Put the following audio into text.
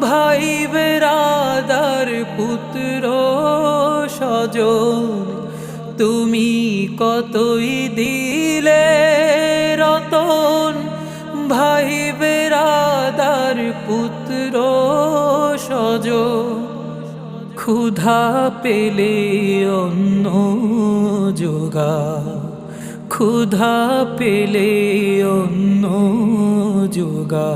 ভাই বেরাদার পুত্র সজন তুমি কতই দিলে রতন? ভাই বেরাদার পুত্র সজন ক্ষুধা পেলে অন্য যোগা ক্ষুধা পেলে অন্য যোগা